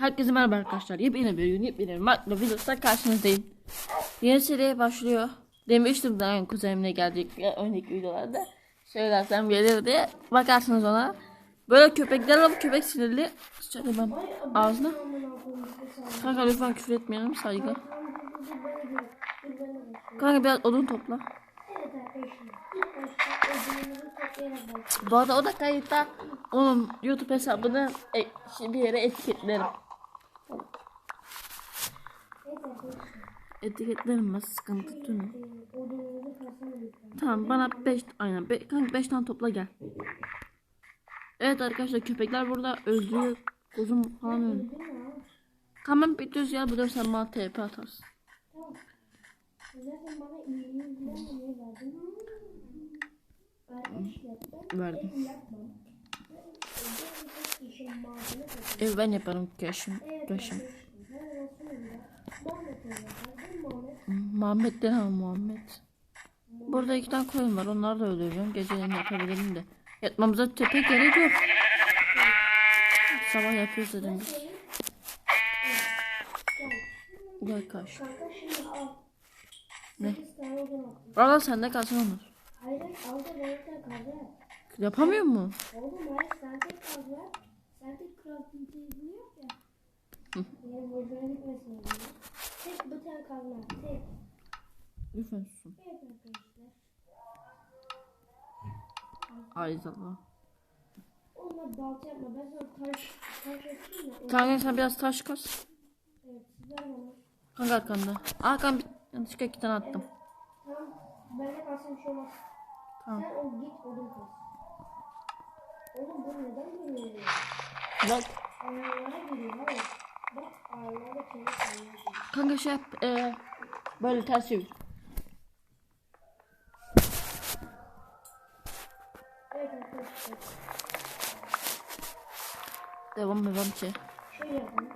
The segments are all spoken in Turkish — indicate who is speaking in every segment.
Speaker 1: Herkese merhaba arkadaşlar. Yepyeni bir gün, yepyeni bir Mark'la videosuyla karşınızdayım. Yeni seriye başlıyor. Demiştim daha önce kuzenimle gelecek ya önceki videolarda. Söylersem gelir diye. Bakarsınız ona. Böyle köpekler alıp köpek sinirli. Şöyle ben ağzına. Kanka lütfen küfür etmeyelim saygı. Kanka biraz odun topla. Bu arada o da kayıtta onun YouTube hesabını e, bir yere etiketlerim. Etiketlerim ben sıkıntı değil mi? Tamam bana 5 aynen be, kanka 5 tane topla gel. Evet arkadaşlar köpekler burada öldürüyor. Uzun falan öyle. Tamam bir düz gel burada sen bana TP atarsın. Verdim.
Speaker 2: Ev yapmam. Ben
Speaker 1: yaparım.
Speaker 2: Evet. Ben Resulullah'da Muhammed
Speaker 1: de ha Muhammed. Burada iki tane koyun var. Onları da öldüreceğim. Geceleyin yapabilirim de. Yatmamıza tepe gerek yok. Sabah yapıyoruz dedim biz. Gel kaç. Ne? Valla sende kalsın onlar.
Speaker 2: Kaldı.
Speaker 1: Yapamıyor mu?
Speaker 2: Oğlum hayır sen tek tek crafting table yok ya. Yani boşuna gitmesin diye. Tek tane kaldı. Tek.
Speaker 1: Lütfen susun.
Speaker 2: Evet arkadaşlar.
Speaker 1: Ayzallah.
Speaker 2: Onlar balta yapma. Ben sana taş, taş atayım da.
Speaker 1: Kanka sen biraz taş kas.
Speaker 2: Evet, ver bana.
Speaker 1: Kanka arkanda. Aa kanka bir yanlışlıkla iki tane attım.
Speaker 2: Tamam, bende kalsın bir şey olmaz.
Speaker 1: Tamam.
Speaker 2: Sen o git odun kas. Oğlum bu neden?
Speaker 1: Bak.
Speaker 2: Ayarlara giriyor hayır. Bak ayarlara kendi ayarlara giriyor.
Speaker 1: Kanka şey yap. Ee, böyle ters.
Speaker 2: Evet arkadaşlar.
Speaker 1: Devam devam.
Speaker 2: Şöyle yapalım.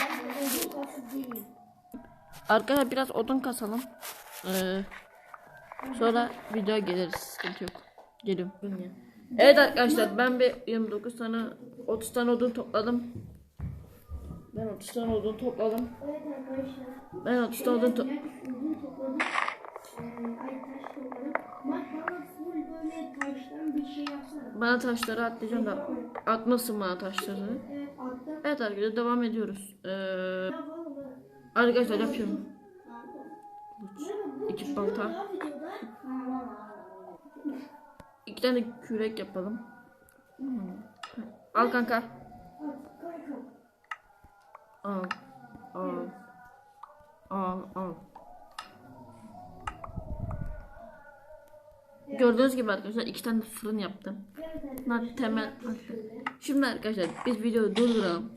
Speaker 2: Ben de odun kasıp değilim.
Speaker 1: Arkadaşlar biraz odun kasalım. Ee, sonra videoya geliriz. Sıkıntı yok. Geliyorum. Evet arkadaşlar ben bir 29 tane 30 tane odun topladım. Ben 30 tane odun topladım.
Speaker 2: Evet arkadaşlar.
Speaker 1: Ben 30 tane odun
Speaker 2: topladım. Ee, bana şey
Speaker 1: taşları atlayacağım da atmasın bana taşları.
Speaker 2: Evet
Speaker 1: arkadaşlar devam ediyoruz. Ee, arkadaşlar yapıyorum. İki balta. İki tane kürek yapalım. Hmm. Al kanka. Al. Al. Al. Al. Gördüğünüz gibi arkadaşlar iki tane fırın yaptım. Bunlar temel. Şimdi arkadaşlar biz videoyu durduralım.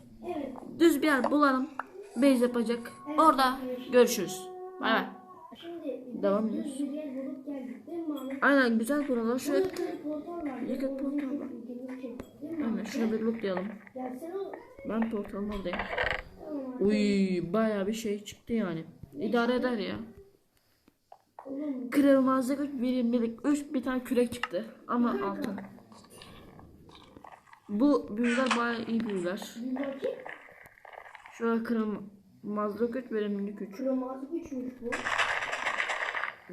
Speaker 1: Düz bir yer bulalım. Base yapacak. Orada görüşürüz. Bay bay. Devam ediyoruz.
Speaker 2: bir yer bulup geldik değil mi Ahmet?
Speaker 1: Aynen güzel buralar. Şöyle
Speaker 2: tane portal var.
Speaker 1: Aynen şunu bir lootlayalım. Ben portalın oradayım. Uy bayağı bir şey çıktı yani. İdare eder ya. Kırılmazlık 3 birimlilik 3 bir tane kürek çıktı. Ama altın. Bu büyüler bayağı iyi büyüler. Şöyle kırılmazlık 3 verimlilik 3.
Speaker 2: Kırmızı güçmüş bu.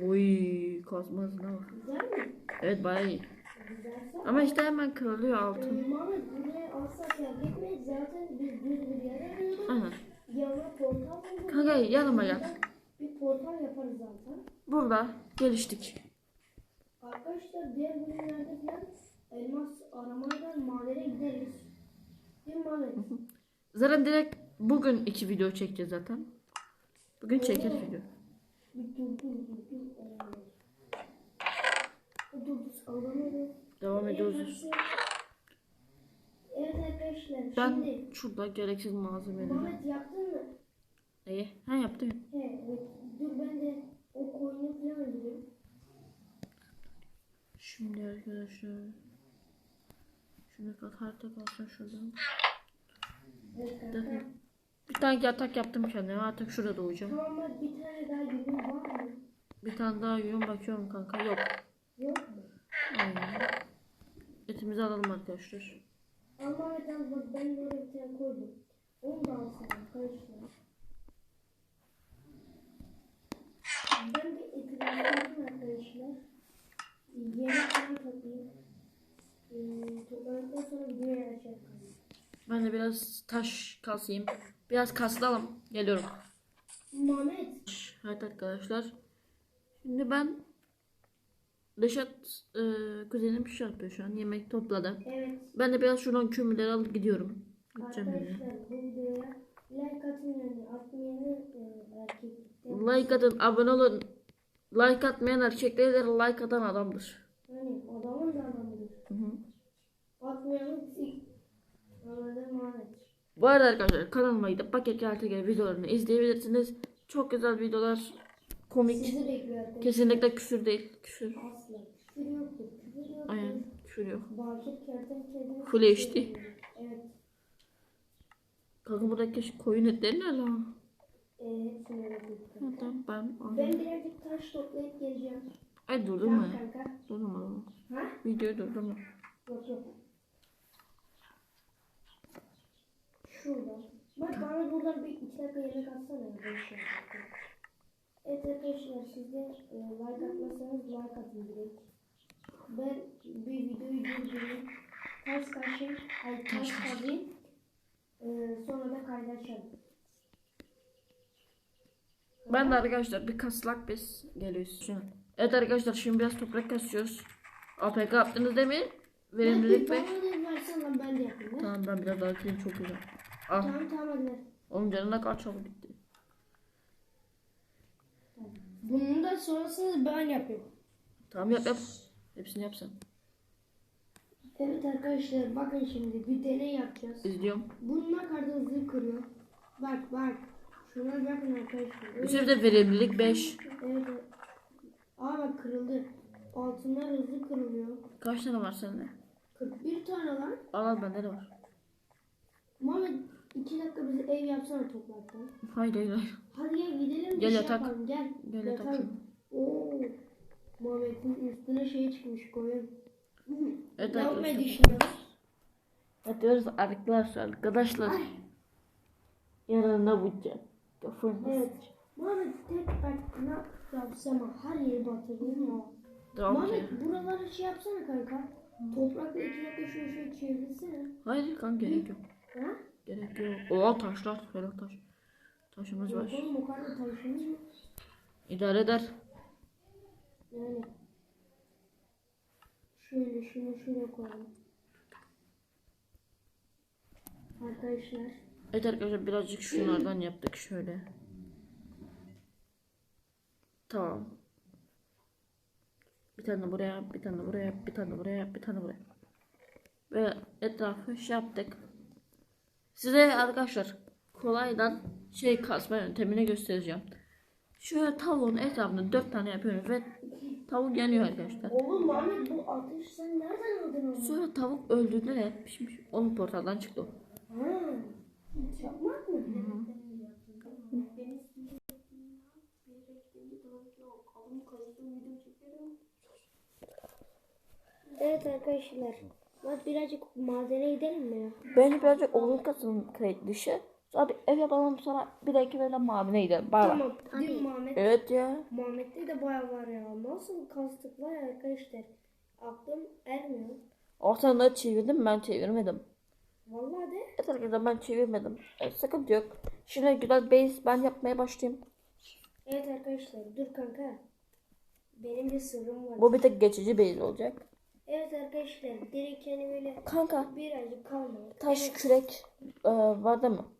Speaker 1: Uy kazmasına bak.
Speaker 2: Güzel mi?
Speaker 1: Evet bayağı iyi.
Speaker 2: Güzelse.
Speaker 1: Ama işte hemen kırılıyor altın.
Speaker 2: Mehmet buraya alsak ya gitmeyiz zaten biz düz bir yer arıyorduk.
Speaker 1: Aynen.
Speaker 2: Yanına portal bulduk.
Speaker 1: Kanka yanıma gel.
Speaker 2: Bir portal yaparız zaten.
Speaker 1: Burada geliştik.
Speaker 2: Arkadaşlar diğer bölümlerde falan elmas aramadan madene gideriz. Değil mi?
Speaker 1: Zaten direkt bugün iki video çekeceğiz zaten. Bugün çekeriz video.
Speaker 2: Bir dur dur dur
Speaker 1: Devam ediyoruz.
Speaker 2: Evet arkadaşlar
Speaker 1: Ben
Speaker 2: şimdi
Speaker 1: şurada gereksiz malzemeleri.
Speaker 2: Mehmet yaptın mı?
Speaker 1: İyi. Ha yaptım.
Speaker 2: He evet. Dur ben de o koyunu falan öldüreyim.
Speaker 1: Şimdi arkadaşlar. Şunu kat harita kalsın şuradan.
Speaker 2: Evet
Speaker 1: bir tane yatak yaptım kendime. Artık şurada uyuyacağım.
Speaker 2: Tamam bir tane daha yünüm var mı?
Speaker 1: Bir tane daha uyuyorum bakıyorum kanka. Yok.
Speaker 2: Yok mu?
Speaker 1: Etimizi alalım arkadaşlar.
Speaker 2: Almanya'dan bak ben böyle bir tane koydum. Onu da alsana arkadaşlar. Ben de etlerimi koydum arkadaşlar. Yemekten toplayayım. Ee, topladıktan sonra bir yer şey açacağım.
Speaker 1: Ben de biraz taş kasayım. Biraz kaslayalım. Geliyorum.
Speaker 2: Mehmet.
Speaker 1: Evet arkadaşlar. Şimdi ben Reşat e, kuzenim şey yapıyor şu an. Yemek topladı.
Speaker 2: Evet.
Speaker 1: Ben de biraz şuradan kömürleri alıp gidiyorum. Gideceğim yani.
Speaker 2: Arkadaşlar bu videoya like atın yani atmayanı e.
Speaker 1: Like atın, abone olun. Like atmayan erkekler de like atan adamdır.
Speaker 2: Yani adamın da adamıdır.
Speaker 1: Hı hı.
Speaker 2: Atmayanı sik.
Speaker 1: Bu arada arkadaşlar kanalıma gidip paket kartı videolarını izleyebilirsiniz. Çok güzel videolar. Komik.
Speaker 2: Sizi bekliyor arkadaşlar.
Speaker 1: Kesinlikle küfür değil. Küfür.
Speaker 2: Asla. Küfür yoktur. Küfür yoktur.
Speaker 1: Aynen küfür yok.
Speaker 2: Bakir kertenkele.
Speaker 1: Full HD.
Speaker 2: Evet.
Speaker 1: Kanka buradaki koyun etleri ne lan?
Speaker 2: E, öğrettik.
Speaker 1: Tamam ben.
Speaker 2: Ben birazcık taş toplayıp geleceğim.
Speaker 1: Ay durdurma
Speaker 2: kanka.
Speaker 1: Durdurma.
Speaker 2: Ha?
Speaker 1: Videoyu durdurma.
Speaker 2: Yok yok. Şurada. Bak bana buradan bir iki dakika yemek atsana. Evet arkadaşlar siz de e, like atmazsanız like atın direkt. Ben bir videoyu durdurayım. Taş kaşıyım. Ay taş kazıyım. E, sonra da kaydaşalım.
Speaker 1: Ben de arkadaşlar bir kaslak biz geliyoruz şu an. Evet arkadaşlar şimdi biraz toprak kasıyoruz. APK yaptınız değil mi? Verimlilik 5.
Speaker 2: Bana da versen lan ben de yapayım. ha?
Speaker 1: Tamam ben biraz daha atayım çok güzel. Ah
Speaker 2: Tamam tamam hadi
Speaker 1: onun canına kaç çabuk gitti.
Speaker 2: Bunun da sonrasını ben yapıyorum.
Speaker 1: Tamam yap yap. Hepsini yapsın.
Speaker 2: Evet arkadaşlar bakın şimdi bir deney yapacağız.
Speaker 1: İzliyorum.
Speaker 2: Bunun ne kadar hızlı kırıyor. Bak bak. Şuna bakın arkadaşlar.
Speaker 1: Bu sefer de verimlilik 5.
Speaker 2: Evet. evet. Aa bak kırıldı. Altınlar hızlı kırılıyor.
Speaker 1: Kaç tane var sende?
Speaker 2: 41 tane lan.
Speaker 1: Al al bende de var.
Speaker 2: Muhammed 2 dakika bize ev yapsana topraktan.
Speaker 1: Hayır hayır hayır.
Speaker 2: Hadi gel gidelim bir
Speaker 1: Gel
Speaker 2: şey
Speaker 1: yatak.
Speaker 2: yapalım. Gel.
Speaker 1: Gel yatak
Speaker 2: yatalım. Oo. Muhammed'in üstüne şey çıkmış koyun.
Speaker 1: Evet
Speaker 2: ne yapmayı
Speaker 1: arkadaşlar.
Speaker 2: düşünüyoruz?
Speaker 1: Atıyoruz arkadaşlar. Arkadaşlar. Yanında bıçak. Kafamız.
Speaker 2: Evet. Muhammed tek bak ne yapsam her yeri batırdın ya.
Speaker 1: Tamam.
Speaker 2: Muhammed buraları şey yapsana kanka. Toprakla iki dakika şöyle şöyle çevirsene.
Speaker 1: Hayır kanka gerek yok. Gerek yok. Oo taşlar. Ferah taş. Taşımız var.
Speaker 2: Oğlum o kadar taşınız mı?
Speaker 1: İdare eder.
Speaker 2: Yani. Şöyle şunu şuraya koyalım. Arkadaşlar.
Speaker 1: Evet arkadaşlar birazcık şunlardan yaptık şöyle. Tamam. Bir tane buraya, bir tane buraya, bir tane buraya, bir tane buraya. Ve etrafı şey yaptık. Size arkadaşlar kolaydan şey kasma yöntemini göstereceğim. Şöyle tavuğun etrafını dört tane yapıyoruz ve tavuk yanıyor arkadaşlar.
Speaker 2: Oğlum Muhammed bu ateş sen nereden aldın onu?
Speaker 1: Sonra tavuk öldüğünde de pişmiş. Onun portaldan çıktı o.
Speaker 2: Ha. Çakmak mı? Evet arkadaşlar. Bak birazcık madene gidelim mi ya?
Speaker 1: Bence birazcık odun kasın kayıt dışı. Sonra bir ev yapalım sonra bir dahaki böyle mavine gidelim. Bay bay.
Speaker 2: Tamam. Değil mi Muhammed?
Speaker 1: Evet ya.
Speaker 2: Muhammed'de de bayağı var ya. Nasıl kastık var ya arkadaşlar. Aklım ermiyor.
Speaker 1: Ortadan çevirdim ben çevirmedim.
Speaker 2: Vallahi de.
Speaker 1: Evet arkadaşlar ben çevirmedim. Evet, sıkıntı yok. Şimdi güzel base ben yapmaya başlayayım.
Speaker 2: Evet arkadaşlar dur kanka. Benim bir sırrım var.
Speaker 1: Bu bir tek geçici base olacak.
Speaker 2: Evet arkadaşlar direkt yani böyle
Speaker 1: Kanka
Speaker 2: birazcık kalma.
Speaker 1: taş kürek e, vardı mı?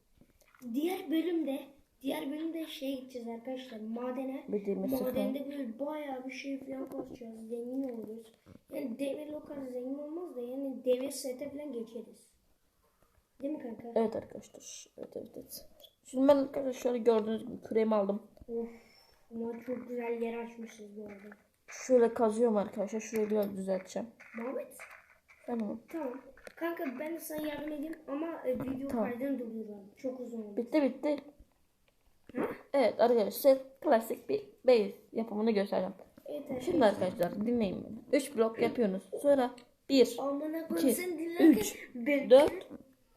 Speaker 2: Diğer bölümde diğer bölümde şey gideceğiz arkadaşlar madene.
Speaker 1: Bildiğimiz.
Speaker 2: Madende böyle bayağı bir şey falan kasacağız. Zengin oluruz. Yani demir o kadar zengin olmaz da yani demir sete falan geçeriz. Değil mi kanka?
Speaker 1: Evet arkadaşlar. Evet evet evet. Şimdi ben arkadaşlar şöyle gördüğünüz gibi küreğimi aldım.
Speaker 2: Of. Ama çok güzel yer açmışız bu arada.
Speaker 1: Şöyle kazıyorum arkadaşlar. Şurayı biraz düzelteceğim.
Speaker 2: Muhammed
Speaker 1: Tamam.
Speaker 2: tamam. Kanka ben sana yardım edeyim ama e, video
Speaker 1: Tamam.
Speaker 2: kaydını durduralım. Çok uzun oldu.
Speaker 1: Bitti bitti.
Speaker 2: Ha?
Speaker 1: Evet arkadaşlar klasik bir base yapımını göstereceğim.
Speaker 2: Evet arkadaşlar.
Speaker 1: Şimdi arkadaşlar dinleyin beni. 3 blok yapıyorsunuz. Sonra 1,
Speaker 2: Amına
Speaker 1: İki,
Speaker 2: koyayım sen dinlerken
Speaker 1: 3,
Speaker 2: ben
Speaker 1: 4,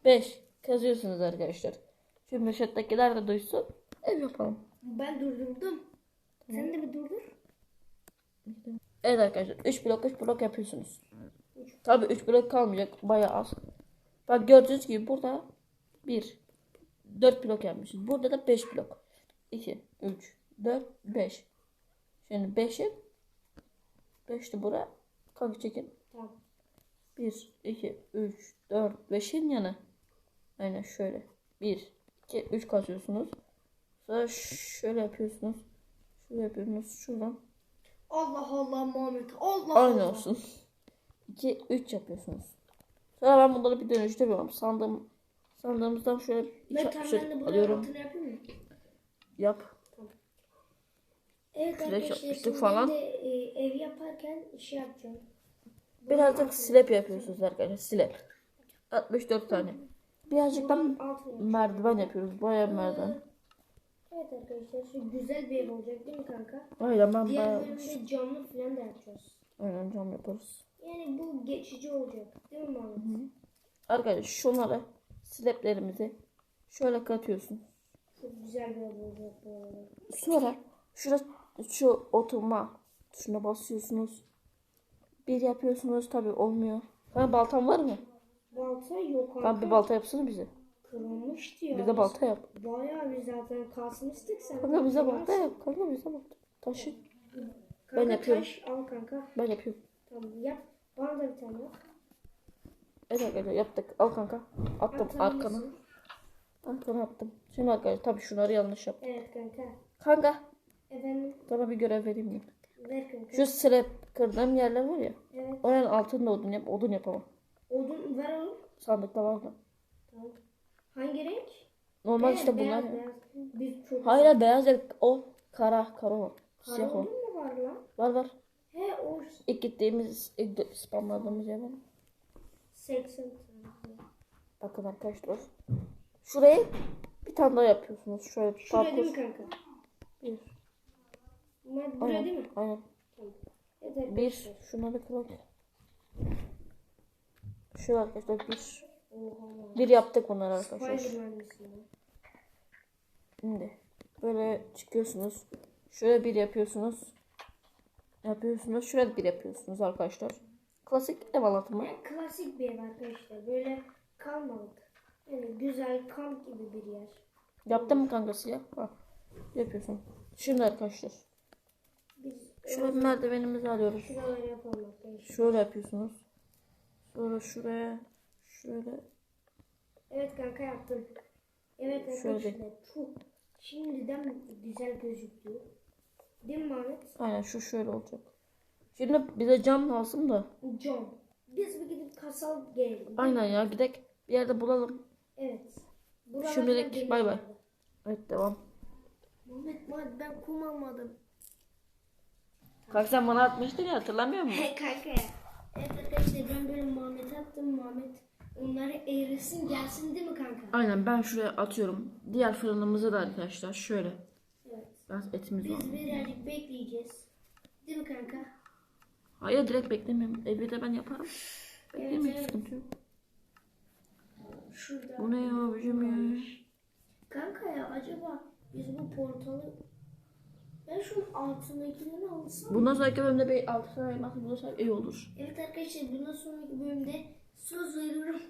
Speaker 1: 5 kazıyorsunuz arkadaşlar. Şimdi chat'takiler de duysun. Ev yapalım.
Speaker 2: ben durdurdum. Sen de bir durdur.
Speaker 1: Evet arkadaşlar 3 blok 3 blok yapıyorsunuz. Tabi 3 blok kalmayacak bayağı az. Bak gördüğünüz gibi burada 1 4 blok yapmışız. Burada da 5 blok. 2 3 4 5. Şimdi 5'i 5'ti bura. Kanka çekin.
Speaker 2: Tamam.
Speaker 1: 1 2 3 4 5'in yanı. Aynen şöyle. 1 2 3 kasıyorsunuz. Sonra şöyle yapıyorsunuz. Şöyle yapıyorsunuz. Şuradan
Speaker 2: Allah Allah Muhammed. Allah
Speaker 1: Aynı
Speaker 2: Allah.
Speaker 1: olsun. 2 3 yapıyorsunuz. Sonra ben bunları bir dönüştürüyorum. Sandığım sandığımızdan şöyle
Speaker 2: Ben bunların
Speaker 1: alıyorum.
Speaker 2: yapayım mı?
Speaker 1: Yap.
Speaker 2: Evet
Speaker 1: Direkt
Speaker 2: arkadaşlar şimdi
Speaker 1: falan.
Speaker 2: de e, ev yaparken şey yapacağım.
Speaker 1: Birazcık slap yapıyorsunuz arkadaşlar. Slap. 64 tane. Birazcık da merdiven yapıyoruz. Bayağı merdiven.
Speaker 2: Evet arkadaşlar şu güzel bir ev olacak değil mi kanka?
Speaker 1: Aynen ben
Speaker 2: Diğer
Speaker 1: bayağı
Speaker 2: bölümde camlı falan da yapacağız.
Speaker 1: aynen cam yaparız.
Speaker 2: Yani bu geçici olacak değil mi Muhammed?
Speaker 1: Arkadaşlar şunları slaplerimizi şöyle katıyorsun.
Speaker 2: Çok güzel bir ev olacak bu arada.
Speaker 1: Sonra şurası şu oturma tuşuna basıyorsunuz. Bir yapıyorsunuz tabi olmuyor. Sana baltan var mı?
Speaker 2: Balta yok kanka.
Speaker 1: Lan bir balta yapsana bize.
Speaker 2: Kırılmıştı ya.
Speaker 1: Bize balta yap.
Speaker 2: Bayağı bir zaten kasmıştık sen.
Speaker 1: Kanka bize balta yap. Kanka bize balta. Taşı.
Speaker 2: Kanka,
Speaker 1: Ben yapıyorum.
Speaker 2: Taş al kanka.
Speaker 1: Ben yapıyorum.
Speaker 2: Tamam yap. Bana da bir tane yap.
Speaker 1: Evet arkadaşlar yaptık. Al kanka. Attım
Speaker 2: Atar
Speaker 1: arkana.
Speaker 2: mısın?
Speaker 1: Arkana attım. Şimdi arkadaşlar tabi şunları yanlış yap.
Speaker 2: Evet kanka.
Speaker 1: Kanka
Speaker 2: Efendim
Speaker 1: sana bir görev vereyim mi?
Speaker 2: ver kanka.
Speaker 1: Şu slap kırdığım yerler var ya.
Speaker 2: Evet.
Speaker 1: Oranın altında odun yap. Odun yapamam.
Speaker 2: Odun ver oğlum.
Speaker 1: Sandıkta var da.
Speaker 2: Tamam. Hangi renk?
Speaker 1: Normal işte bunlar. ya.
Speaker 2: beyaz. Biz çok
Speaker 1: Hayır beyaz değil. O kara. Kara o.
Speaker 2: Kara
Speaker 1: Siyah o.
Speaker 2: odun mu var lan?
Speaker 1: Var var.
Speaker 2: He o
Speaker 1: İlk gittiğimiz, ilk spamladığımız yer var.
Speaker 2: 80 tane.
Speaker 1: Bakın arkadaşlar. Şuraya bir tane daha yapıyorsunuz. Şöyle
Speaker 2: Şuraya değil mi kanka?
Speaker 1: Bir.
Speaker 2: Bunlar buraya değil mi?
Speaker 1: Aynen.
Speaker 2: Tamam.
Speaker 1: Bir. Şunları kırak. Şöyle arkadaşlar bir.
Speaker 2: Oha.
Speaker 1: Bir yaptık bunları arkadaşlar. Şimdi böyle çıkıyorsunuz. Şöyle bir yapıyorsunuz. Yapıyorsunuz. Şöyle bir yapıyorsunuz arkadaşlar. Klasik ev anlatımı.
Speaker 2: Yani klasik bir ev arkadaşlar. Böyle kalmalık. Yani güzel kamp gibi bir yer.
Speaker 1: Yaptın mı kankası ya? Ha. Yapıyorsun. Şimdi arkadaşlar. Şöyle bir merdivenimizi alıyoruz. Şöyle yapıyorsunuz. Sonra şuraya şöyle
Speaker 2: Evet kanka yaptım. Evet
Speaker 1: Şöyle.
Speaker 2: arkadaşlar çok şimdiden güzel gözüktü. Değil mi Mehmet?
Speaker 1: aynen şu şöyle olacak. Şimdi bize cam lazım da.
Speaker 2: John. Biz bir gidip kasal gelelim.
Speaker 1: Aynen ya gidek bir yerde bulalım.
Speaker 2: Evet. Buralarda
Speaker 1: Şimdilik bay bay. Evet devam.
Speaker 2: Mehmet Mehmet ben kum almadım.
Speaker 1: Kanka sen bana atmıştın ya hatırlamıyor musun?
Speaker 2: He kanka. Evet arkadaşlar ben böyle Muhammed'e attım. Muhammed onları eğrilsin gelsin değil mi kanka?
Speaker 1: Aynen ben şuraya atıyorum. Diğer fırınımızı da arkadaşlar şöyle.
Speaker 2: Evet.
Speaker 1: Biraz etimiz var.
Speaker 2: Biz birazcık bekleyeceğiz. Değil mi kanka?
Speaker 1: Hayır direkt beklemiyorum. Evi de ben yaparım. Beklemeyin
Speaker 2: evet.
Speaker 1: sıkıntı yok.
Speaker 2: Şurada.
Speaker 1: Bu ne ya abicim ya?
Speaker 2: Kanka ya acaba biz bu portalı ben şu altındakileri alsam
Speaker 1: Bundan sonraki bölümde bir altı tane elmas bulursak iyi olur.
Speaker 2: Evet arkadaşlar bundan sonraki bölümde söz veriyorum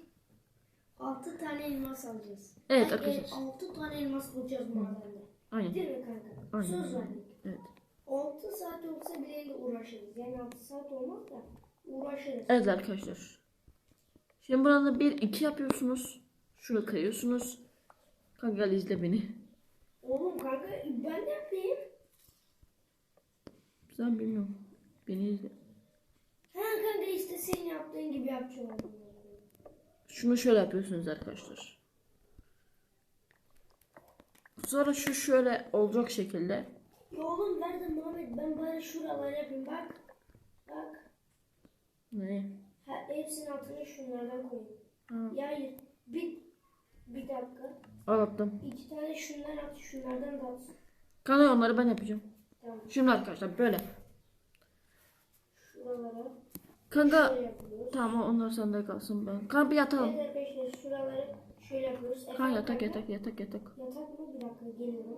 Speaker 2: 6 tane elmas alacağız.
Speaker 1: Evet arkadaşlar.
Speaker 2: 6 tane elmas bulacağız madende.
Speaker 1: Aynen.
Speaker 2: Değil mi kanka?
Speaker 1: Aynen.
Speaker 2: Söz verdik.
Speaker 1: Evet.
Speaker 2: 6 saat olsa bile uğraşırız. Yani 6 saat olmaz da uğraşırız.
Speaker 1: Evet arkadaşlar. Şimdi burada bir iki yapıyorsunuz. Şunu kırıyorsunuz. Kanka gel izle beni.
Speaker 2: Oğlum kanka ben de yapayım.
Speaker 1: Sen bilmiyorum. Beni izle.
Speaker 2: Ha kanka işte senin yaptığın gibi yapacağım.
Speaker 1: Şunu şöyle yapıyorsunuz arkadaşlar. Sonra şu şöyle olacak şekilde.
Speaker 2: Ya oğlum ver de Muhammed ben bari şuraları yapayım bak. Bak.
Speaker 1: Ne?
Speaker 2: Ha, hepsinin altına şunlardan koyayım.
Speaker 1: Ha.
Speaker 2: Ya hayır. Bir, bir dakika.
Speaker 1: Anlattım.
Speaker 2: İki tane şundan at, şunlardan da at.
Speaker 1: Kanka onları ben yapacağım.
Speaker 2: Tamam.
Speaker 1: Şimdi arkadaşlar böyle.
Speaker 2: Şuralara
Speaker 1: Kanka
Speaker 2: şöyle yapıyoruz.
Speaker 1: tamam onlar sende kalsın ben. Kanka bir yatalım.
Speaker 2: Evet arkadaşlar şuraları şöyle yapıyoruz.
Speaker 1: Kanka yatak yatak yatak yatak.
Speaker 2: Yatak mı? Bir dakika geliyorum.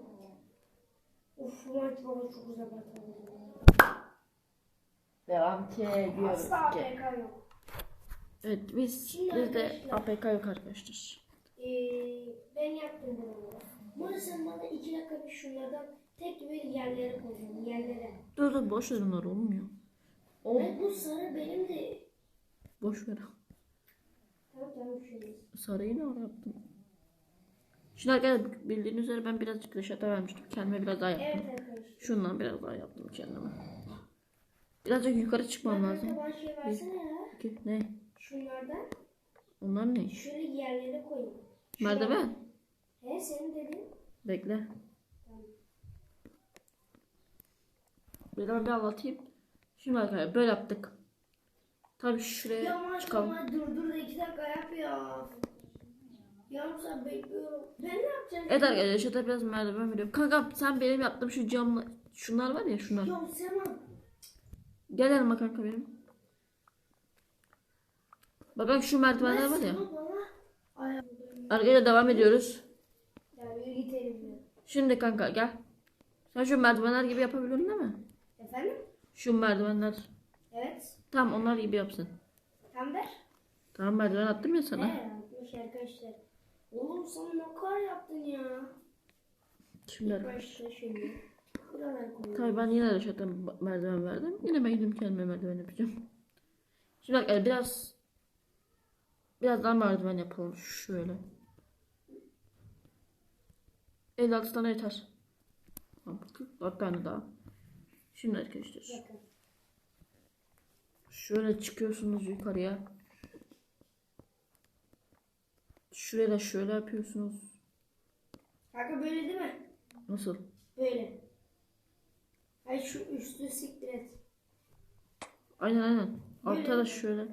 Speaker 2: Uf Muhammed baba çok güzel yatak.
Speaker 1: Devam ki ediyoruz
Speaker 2: Asla
Speaker 1: ki.
Speaker 2: APK yok.
Speaker 1: Evet biz
Speaker 2: Şimdi
Speaker 1: bizde
Speaker 2: arkadaşlar-
Speaker 1: APK yok arkadaşlar.
Speaker 2: Ee, sen bana iki dakika bir şunlardan tek bir yerlere koyacaksın. Yerlere.
Speaker 1: Dur dur boş ver onları olmuyor. O
Speaker 2: Ve bu sarı benim de...
Speaker 1: boş ver.
Speaker 2: Tamam tamam şöyle.
Speaker 1: Sarıyı ne ara? Şimdi arkadaşlar bildiğiniz üzere ben birazcık reşata vermiştim. Kendime biraz daha yaptım.
Speaker 2: Evet arkadaşlar.
Speaker 1: Şundan biraz daha yaptım kendime. Birazcık yukarı çıkmam lazım.
Speaker 2: Bana şey versene ya.
Speaker 1: İki, ne?
Speaker 2: Şunlardan
Speaker 1: Onlar ne?
Speaker 2: şöyle yerlere koyayım. Şuraya-
Speaker 1: Merdiven.
Speaker 2: He senin dediğin.
Speaker 1: Bekle. Bir ben bir anlatayım. Şimdi arkadaşlar böyle yaptık. Tabii şuraya
Speaker 2: Yavaş
Speaker 1: çıkalım.
Speaker 2: yavaş dur dur da iki dakika yap ya. Yarım saat bekliyorum. Ben ne yapacağım?
Speaker 1: Evet arkadaşlar reşata biraz merdiven veriyorum. Kanka sen benim yaptığım şu camla şunlar var ya şunlar.
Speaker 2: Ya Sema.
Speaker 1: Gel yanıma kanka benim. Bak bak şu merdivenler var ya. Arkadaşlar devam ediyoruz.
Speaker 2: Ya yürü git elimden.
Speaker 1: Şimdi kanka gel. Sen şu merdivenler gibi yapabiliyorsun değil mi?
Speaker 2: Efendim?
Speaker 1: Şu merdivenler.
Speaker 2: Evet.
Speaker 1: Tamam onlar gibi yapsın.
Speaker 2: Tam ver.
Speaker 1: Tamam merdiven attım ya sana.
Speaker 2: He yapmış arkadaşlar. Oğlum sen ne kadar yaptın ya?
Speaker 1: Şimdi
Speaker 2: İlk başta şöyle. Buralara koyuyorum.
Speaker 1: Tabii ben yine reşata merdiven verdim. Yine ben gidip kendime merdiven yapacağım. Şimdi bak e, biraz biraz daha merdiven yapalım şöyle. 56 tane yeter. Tamam, 44 tane daha. Şimdi arkadaşlar şöyle çıkıyorsunuz yukarıya. Şuraya da şöyle yapıyorsunuz.
Speaker 2: Kanka böyle değil mi?
Speaker 1: Nasıl?
Speaker 2: Böyle. Ay şu üstü siktir et.
Speaker 1: Aynen aynen. Altta da şöyle.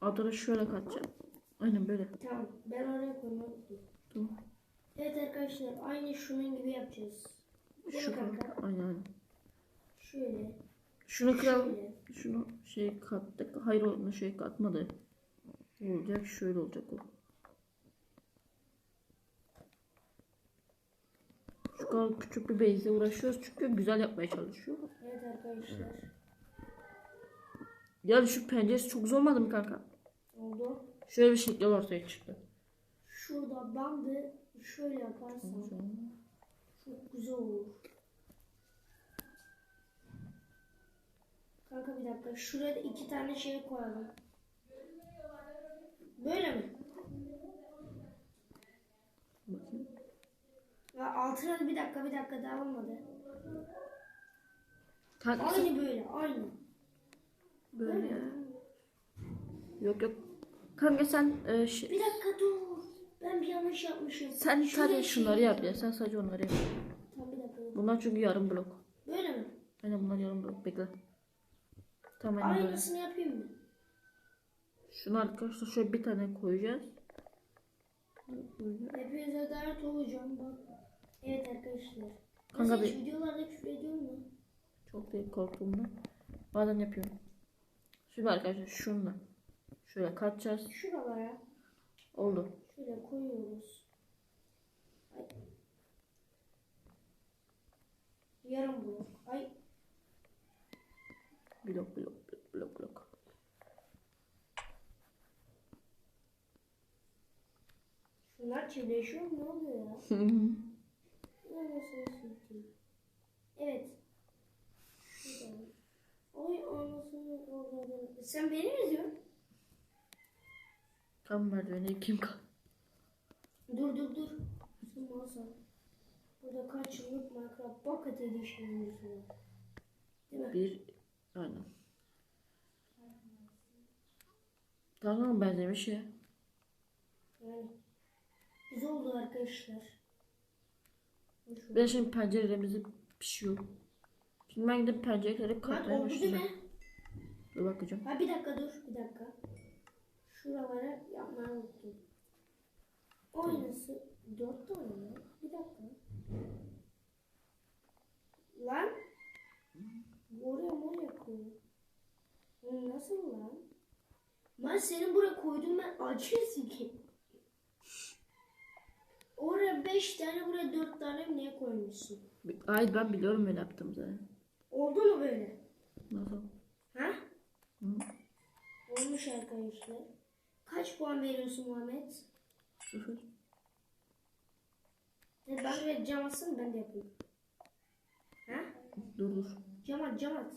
Speaker 1: Altta da şöyle katacağım. Aynen böyle.
Speaker 2: Tamam ben oraya koymak
Speaker 1: Tamam.
Speaker 2: Evet arkadaşlar aynı şunun gibi yapacağız.
Speaker 1: Şu
Speaker 2: kanka.
Speaker 1: Aynen aynen.
Speaker 2: Şöyle.
Speaker 1: Şunu kıralım.
Speaker 2: Şöyle.
Speaker 1: Şunu şey kattık. Hayır onu şey katmadı. Olacak şöyle olacak o. Şu kadar küçük bir base'le uğraşıyoruz çünkü güzel yapmaya çalışıyor.
Speaker 2: Evet arkadaşlar.
Speaker 1: Yani şu penceresi çok zor olmadı mı kanka?
Speaker 2: Oldu.
Speaker 1: Şöyle bir şekil ortaya çıktı.
Speaker 2: Şurada bandı şöyle yaparsan çok güzel olur. Kanka bir dakika. Şuraya da iki tane şey koyalım. Böyle mi?
Speaker 1: Bakayım.
Speaker 2: Ya altına da bir dakika bir dakika daha olmadı.
Speaker 1: Kanka
Speaker 2: Aynı böyle aynı.
Speaker 1: böyle ya. Yok yok. Kanka sen e, şey,
Speaker 2: Bir dakika dur. Ben bir yanlış yapmışım.
Speaker 1: sen sadece
Speaker 2: şey-
Speaker 1: şunları yap ya. Sen sadece onları yap.
Speaker 2: Tamam bir dakika.
Speaker 1: Bunlar çünkü yarım blok.
Speaker 2: Böyle mi?
Speaker 1: Aynen bunlar yarım blok. Bekle. Tamam böyle.
Speaker 2: Aynısını yapayım mı?
Speaker 1: Şunu arkadaşlar şöyle bir tane koyacağız.
Speaker 2: Hepinize dert olacağım bak. Evet arkadaşlar.
Speaker 1: Kanka
Speaker 2: Mesela
Speaker 1: bir-
Speaker 2: videolarda küfür ediyor mu?
Speaker 1: Çok değil korktuğumdan. Bazen yapıyorum. Şimdi arkadaşlar şunla. Şöyle katacağız.
Speaker 2: Şuralara
Speaker 1: Oldu.
Speaker 2: şöyle koyuyoruz. Ay. Yarım blok. Ay
Speaker 1: Blok blok blok blok blok.
Speaker 2: şunlar çiftleşiyor mu? Ne oluyor ya? Anasını satayım. Evet. Şurada. Ay anasını avradım. Sen beni mi izliyorsun?
Speaker 1: Tam merdiveni kim kal?
Speaker 2: Dur dur dur. Sen masa. Burada kaç yıllık Minecraft Pocket Edition'ımız var. Değil mi?
Speaker 1: Bir aynen. Tamam benzemiş ya.
Speaker 2: Yani. Güzel oldu arkadaşlar. Hoş oldu.
Speaker 1: Ben şimdi pencerelerimizi pişiyor. Şimdi ben gidip pencereleri
Speaker 2: Bak
Speaker 1: katmaya
Speaker 2: oldu değil
Speaker 1: başlayacağım.
Speaker 2: mi?
Speaker 1: Dur bakacağım.
Speaker 2: Ha bir dakika dur bir dakika. Şuralara yapmayı unuttum. Aynısı dört tane mi? Bir dakika. Lan. Oraya oraya koy. Lan nasıl lan? Ben senin buraya koydum ben acı ki. Oraya beş tane buraya dört tane mi niye koymuşsun?
Speaker 1: Ay ben biliyorum öyle yaptım zaten.
Speaker 2: Oldu mu böyle?
Speaker 1: Nasıl?
Speaker 2: Ha?
Speaker 1: Hı?
Speaker 2: Olmuş arkadaşlar. Kaç puan veriyorsun Muhammed?
Speaker 1: Sıfır.
Speaker 2: Ve ben cam atsın ben de yapayım. Ha?
Speaker 1: Dur dur.
Speaker 2: Cam at cam at.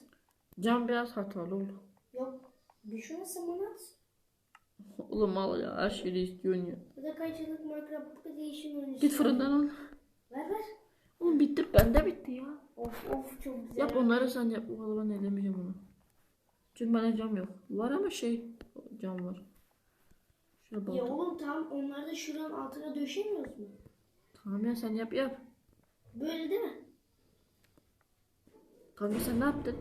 Speaker 1: Cam biraz hatalı oldu.
Speaker 2: Yok. Düşünürsen bana at.
Speaker 1: Oğlum al ya her şeyi istiyorsun ya.
Speaker 2: Bu da kaç yıllık Minecraft değişim oyunu.
Speaker 1: Git fırından al.
Speaker 2: Ver ver.
Speaker 1: Oğlum bitti bende bitti ya.
Speaker 2: Of of çok güzel.
Speaker 1: Yap onları sen yap. Valla ben elemeyeceğim onu. Çünkü bende cam yok. Var ama şey cam var. Şöyle
Speaker 2: Ya oğlum tamam onları da şuranın altına döşemiyoruz mu?
Speaker 1: Tamam ya sen yap yap.
Speaker 2: Böyle değil mi?
Speaker 1: Kanka sen ne yaptın?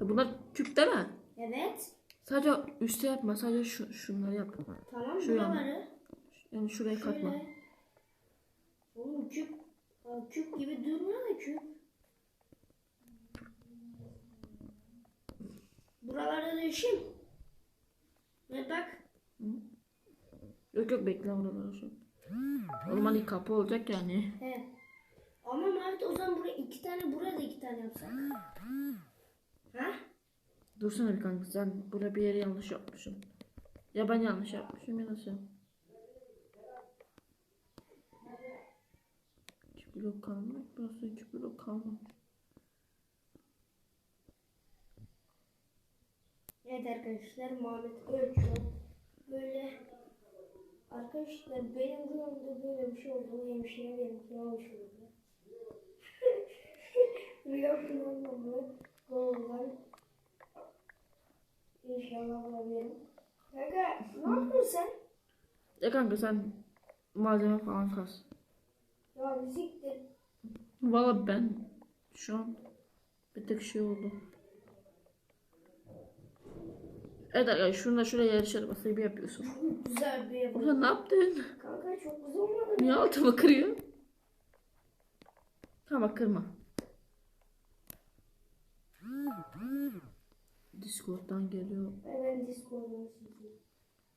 Speaker 1: Ya bunlar küp değil mi?
Speaker 2: Evet.
Speaker 1: Sadece üstte yapma. Sadece şu, şunları yap.
Speaker 2: Tamam
Speaker 1: Şu yan.
Speaker 2: buraları.
Speaker 1: Yani şuraya katma.
Speaker 2: Şöyle. Oğlum küp. Aa, küp gibi durmuyor da küp. Buralarda döşeyim. Evet bak.
Speaker 1: Yok yok bekle oraları şu. Hani kapı olacak yani.
Speaker 2: He. Ama Mert o zaman buraya iki tane buraya da iki tane yapsak. Ha?
Speaker 1: Dursana bir kanka sen burada bir yeri yanlış yapmışsın. Ya ben yanlış yapmışım ya sen. İki blok kalmış. Burası iki blok kalmamış.
Speaker 2: Evet arkadaşlar Muhammed ölçüyor. Böyle arkadaşlar benim rüyamda böyle bir şey oldu. Hemşire benim kıyamamış oldu. Rüya planlamalı. Goğullar. İnşallah bulabilirim. Kanka ne yapıyorsun sen?
Speaker 1: Ya kanka sen malzeme falan kas.
Speaker 2: Ya müziktir.
Speaker 1: Valla ben şu an bir tık şey oldu. Evet arkadaşlar şunu da şuraya yarışır basayı bir yapıyorsun.
Speaker 2: Güzel bir yapı.
Speaker 1: Orada ne yaptın?
Speaker 2: Kanka çok güzel olmadı?
Speaker 1: Niye altımı kırıyor? Tamam kırma. Discord'dan geliyor.
Speaker 2: Hemen Discord'dan sildim.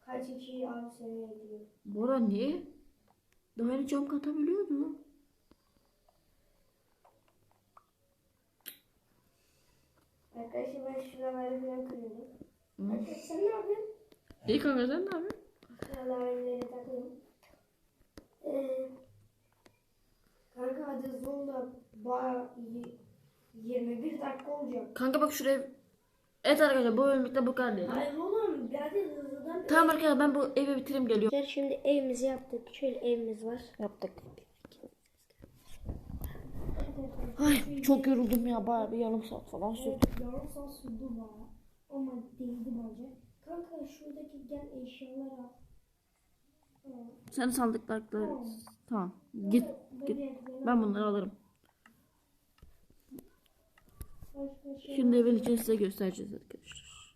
Speaker 2: Kaç kişi abi seni ekliyor.
Speaker 1: Bora niye? Daha önce cam katabiliyordu.
Speaker 2: Arkadaşlar ben şuraları falan kırıyorum. Arkadaşlar sen ne yapıyorsun?
Speaker 1: İyi kanka sen ne yapıyorsun?
Speaker 2: Şuraları takıyorum. Ee, kanka hadi zorla baya 21 dakika olacak.
Speaker 1: Kanka bak şuraya. Evet arkadaşlar bu bölümlükte bu kadar.
Speaker 2: Hayır oğlum hadi hızlıdan.
Speaker 1: Tamam arkadaşlar ben bu evi bitireyim geliyorum.
Speaker 2: Arkadaşlar şimdi evimizi yaptık. Şöyle evimiz var.
Speaker 1: Yaptık. Ay çok yoruldum ya bayağı bir yarım saat falan sürdü.
Speaker 2: Evet, yarım saat sürdü bana. Ama değdi bence. Kanka şuradaki gel eşyalar al. Tamam.
Speaker 1: Sen sandıkları tamam git git ben bunları alırım.
Speaker 2: Başka şey
Speaker 1: Şimdi evin size göstereceğiz arkadaşlar.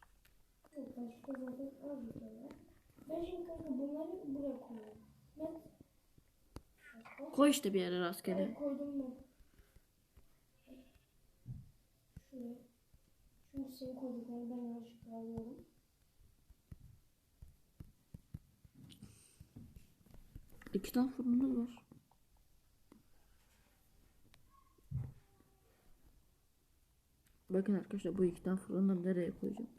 Speaker 1: Koy işte bir yere rastgele. İki tane fırınımız var. Bakın arkadaşlar bu iki tane fırını nereye koyacağım.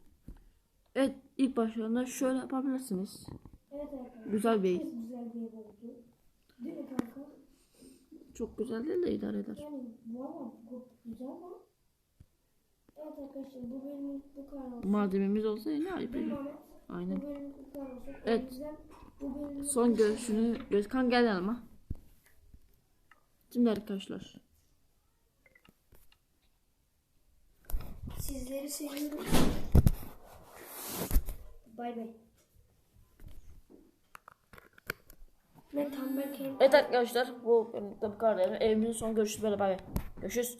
Speaker 1: Evet ilk başlarında şöyle yapabilirsiniz.
Speaker 2: Evet arkadaşlar.
Speaker 1: Güzel bir
Speaker 2: güzel oldu. Değil mi kanka?
Speaker 1: Çok güzel değil de idare eder.
Speaker 2: Yani valla güzel ama. Evet arkadaşlar bu bölüm bu kadar olsun.
Speaker 1: Malzememiz olsa ne
Speaker 2: Değil mi
Speaker 1: yapayım?
Speaker 2: Ahmet?
Speaker 1: Aynen.
Speaker 2: Bu bölüm bu kadar olsun.
Speaker 1: Evet.
Speaker 2: Yüzden bu
Speaker 1: Son görüşünü Gözkan gel yanıma. Şimdi arkadaşlar.
Speaker 2: Sizleri seviyorum. Bay bay.
Speaker 1: Evet arkadaşlar bu bölümde bu kadar. Evimizin son görüşü böyle bay bay. Görüşürüz.